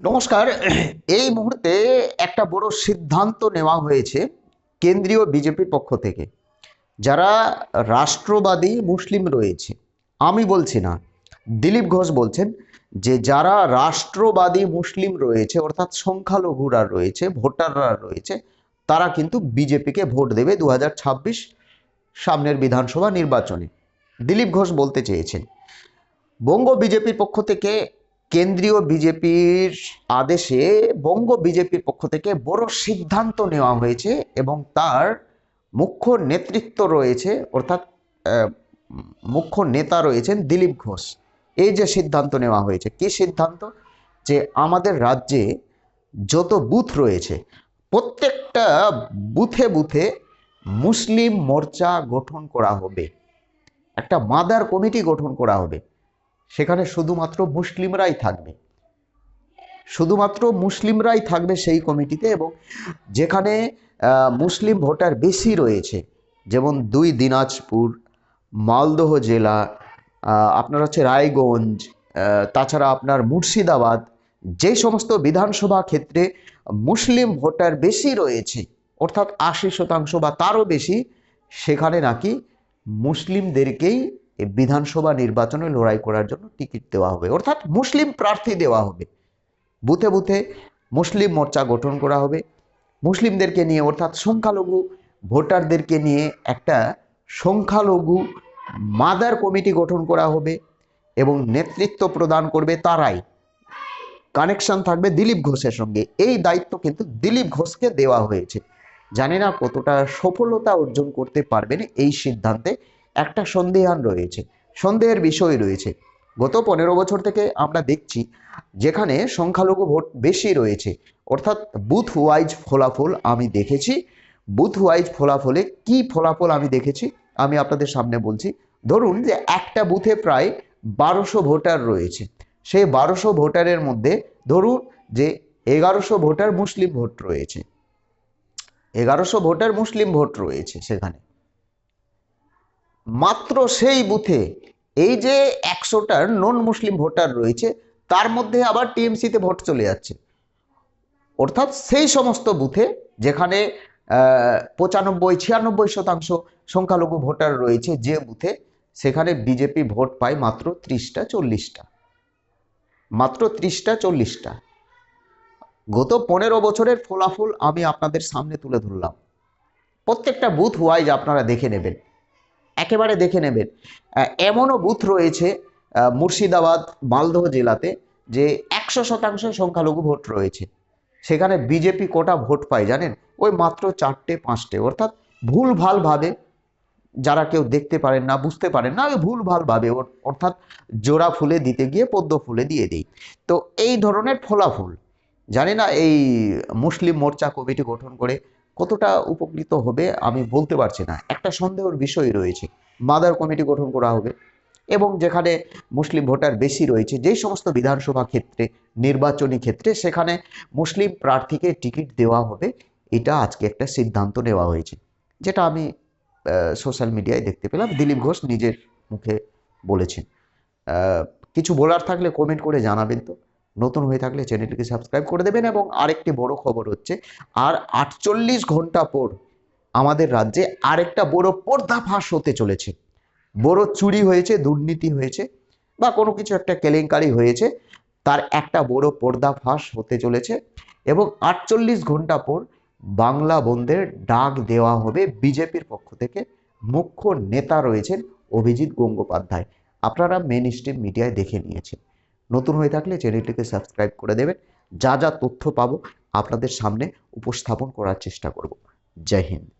নমস্কার। এই মুহূর্তে একটা বড় সিদ্ধান্ত নেওয়া হয়েছে কেন্দ্রীয় বিজেপির পক্ষ থেকে। যারা রাষ্ট্রবাদী মুসলিম রয়েছে, আমি বলছি না, দিলীপ ঘোষ বলছেন যে যারা রাষ্ট্রবাদী মুসলিম রয়েছে, অর্থাৎ সংখ্যালঘুরা রয়েছে, ভোটাররা রয়েছে, তারা কিন্তু বিজেপিকে ভোট দেবে দু হাজার ছাব্বিশ সামনের বিধানসভা নির্বাচনে। দিলীপ ঘোষ বলতে চেয়েছেন, বঙ্গ বিজেপির পক্ষ থেকে কেন্দ্রীয় বিজেপির আদেশে বঙ্গ বিজেপির পক্ষ থেকে বড় সিদ্ধান্ত নেওয়া হয়েছে এবং তার মুখ্য নেতৃত্ব রয়েছে, অর্থাৎ মুখ্য নেতা রয়েছেন দিলীপ ঘোষ। এই যে সিদ্ধান্ত নেওয়া হয়েছে, কি সিদ্ধান্ত? যে আমাদের রাজ্যে যত বুথ রয়েছে, প্রত্যেকটা বুথে বুথে মুসলিম মোর্চা গঠন করা হবে। একটা মাদার কমিটি গঠন করা হবে। সেখানে শুধুমাত্র মুসলিমরাই থাকবে। শুধুমাত্র মুসলিমরাই থাকবে সেই কমিটিতে এবং যেখানে মুসলিম ভোটার বেশি রয়েছে, যেমন দুই দিনাজপুর, মালদহ জেলা আপনার হচ্ছে রায়গঞ্জ তাছাড়া আপনার মুর্শিদাবাদ, যে সমস্ত বিধানসভা ক্ষেত্রে মুসলিম ভোটার বেশি রয়েছে, অর্থাৎ আশি শতাংশ বা তারও বেশি, সেখানে নাকি মুসলিমদেরকেই বিধানসভা নির্বাচনে লড়াই করার জন্য টিকিট দেওয়া হবে। অর্থাৎ মুসলিম প্রার্থী দেওয়া হবে। বুথে বুথে মুসলিম মোর্চা গঠন করা হবে। মুসলিমদেরকে নিয়ে অর্থাৎ সংখ্যালঘু ভোটারদেরকে নিয়ে একটা সংখ্যালঘু মাদার কমিটি গঠন করা হবে এবং নেতৃত্ব প্রদান করবে তারাই। কানেকশন থাকবে দিলীপ ঘোষের সঙ্গে। এই দায়িত্ব কিন্তু দিলীপ ঘোষকে দেওয়া হয়েছে। জানি না কতটা সফলতা অর্জন করতে পারবেন এই সিদ্ধান্তে। একটা সন্দেহান রয়েছে, সন্দেহের বিষয় রয়েছে। গত পনেরো বছর থেকে আমরা দেখছি যেখানে সংখ্যালঘু ভোট বেশি রয়েছে। অর্থাৎ বুথ ওয়াইজ ফলাফল আমি দেখেছি। বুথ ওয়াইজ ফলাফলে কি ফলাফল আমি দেখেছি, আমি আপনাদের সামনে বলছি। ধরুন যে একটা বুথে প্রায় বারোশো ভোটার রয়েছে। সেই বারোশো ভোটারের মধ্যে ধরুন যে এগারোশো ভোটার মুসলিম ভোট রয়েছে। এগারোশো ভোটার মুসলিম ভোট রয়েছে সেখানে। মাত্র সেই বুথে এই যে একশোটার নন মুসলিম ভোটার রয়েছে, তার মধ্যে আবার টিএমসিতে ভোট চলে যাচ্ছে। অর্থাৎ সেই সমস্ত বুথে যেখানে পঁচানব্বই, ছিয়ানব্বই শতাংশ সংখ্যালঘু ভোটার রয়েছে, যে বুথে সেখানে বিজেপি ভোট পায় মাত্র ত্রিশটা, চল্লিশটা। মাত্র ত্রিশটা, চল্লিশটা। গত পনেরো বছরের ফলাফল আমি আপনাদের সামনে তুলে ধরলাম। প্রত্যেকটা বুথ ওয়াইজ আপনারা দেখে নেবেন। একেবারে দেখে নেবেন। এমনও বুথ রয়েছে মুর্শিদাবাদ, মালদহ জেলাতে, যে একশো শতাংশ সংখ্যালঘু ভোট রয়েছে। সেখানে বিজেপি কোটা ভোট পায় জানেন? ওই মাত্র চারটে, পাঁচটে। অর্থাৎ ভুল ভালভাবে যারা কেউ দেখতে পারেন না, বুঝতে পারেন না ভুল ভালভাবে অর্থাৎ জোড়া ফুলে দিতে গিয়ে পদ্ম ফুলে দিয়ে দেই। তো এই ধরনের ফলাফল, জানি না এই মুসলিম মোর্চা কমিটি গঠন করে কতটা উপকৃত হবে আমি বলতে পারছি না। একটা সন্দেহের বিষয় রয়েছে। মাদার কমিটি গঠন করা হবে এবং যেখানে মুসলিম ভোটার বেশি রয়েছে, যেই সমস্ত বিধানসভা ক্ষেত্রে, নির্বাচনী ক্ষেত্রে, সেখানে মুসলিম প্রার্থীকে টিকিট দেওয়া হবে। এটা আজকে একটা সিদ্ধান্ত নেওয়া হয়েছে, যেটা আমি সোশ্যাল মিডিয়ায় দেখতে পেলাম। দিলীপ ঘোষ নিজের মুখে বলেছেন। কিছু বলার থাকলে কমেন্ট করে জানাবেন তো। নতুন হয়ে থাকলে চ্যানেলটিকে সাবস্ক্রাইব করে দেবেন এবং আরেকটি বড় খবর হচ্ছে, আর আটচল্লিশ ঘণ্টা পর আমাদের রাজ্যে আরেকটা বড় পর্দাফাঁস হতে চলেছে। বড় চুরি হয়েছে, দুর্নীতি হয়েছে বা কোনো কিছু একটা কেলেঙ্কারি হয়েছে, তার একটা বড় পর্দাফাঁস হতে চলেছে এবং আটচল্লিশ ঘণ্টা পর বাংলা বন্ধের ডাক দেওয়া হবে বিজেপির পক্ষ থেকে। মুখ্য নেতা রয়েছেন অভিজিৎ গঙ্গোপাধ্যায়। আপনারা মেন স্ট্রিম মিডিয়ায় দেখে নিয়েছেন। নতুন হয়ে থাকলে চ্যানেলটিকে সাবস্ক্রাইব করে দেবেন। যা যা তথ্য পাবো আপনাদের সামনে উপস্থাপন করার চেষ্টা করব। জয় হিন্দ।